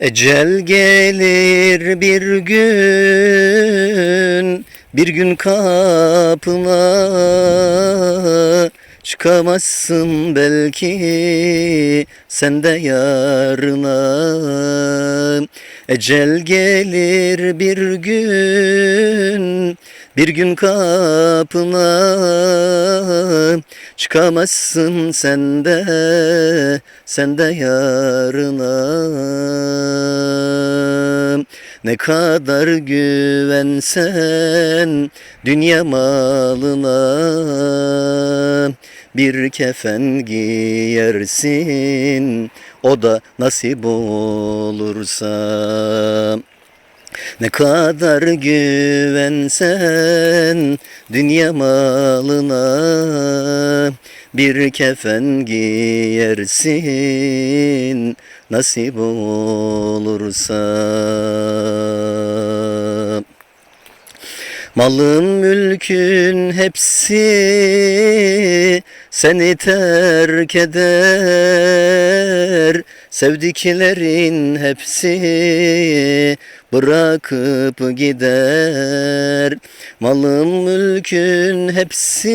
Ecel gelir bir gün, bir gün kapına çıkamazsın belki sen de yarına. Ecel gelir bir gün, bir gün kapına çıkamazsın sen de, sen de yarına. Ne kadar güvensen dünya malına bir kefen giyersin o da nasip olursa. Ne kadar güvensen dünya malına bir kefen giyersin nasip olursa. Malın mülkün hepsi seni terk eder Sevdiklerin hepsi bırakıp gider. Malın mülkün hepsi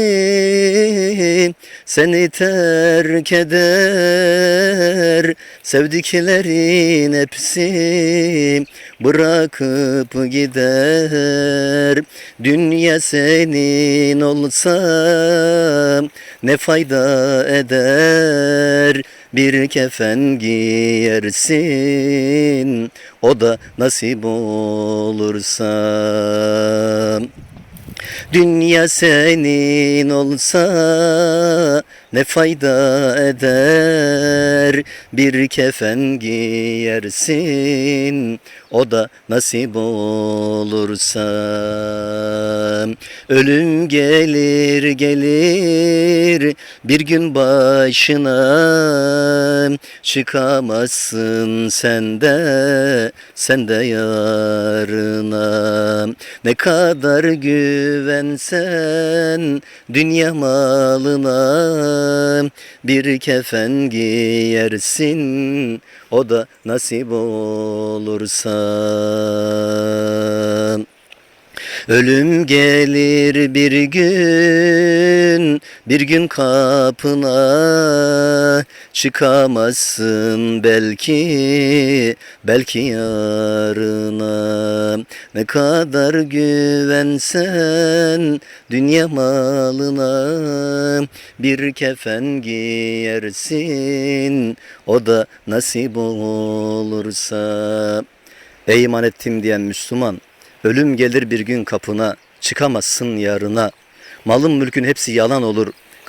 seni terk eder. Sevdiklerin hepsi bırakıp gider. Dünya senin olsa ne fayda eder bir kefen giyersin. O da nasip olursa. Dünya senin olsa ne fayda eder? Bir kefen giyersin o da nasip olursa ölüm gelir gelir. Bir gün başına çıkamazsın sen de sen yarına. Ne kadar güvensen dünya malına bir kefen giyersin o da nasip olursa Ölüm gelir bir gün, bir gün kapına çıkamazsın belki, belki yarına. Ne kadar güvensen dünya malına bir kefen giyersin, o da nasip olursa. Ey iman ettim diyen Müslüman, Ölüm gelir bir gün kapına, çıkamazsın yarına. Malın mülkün hepsi yalan olur,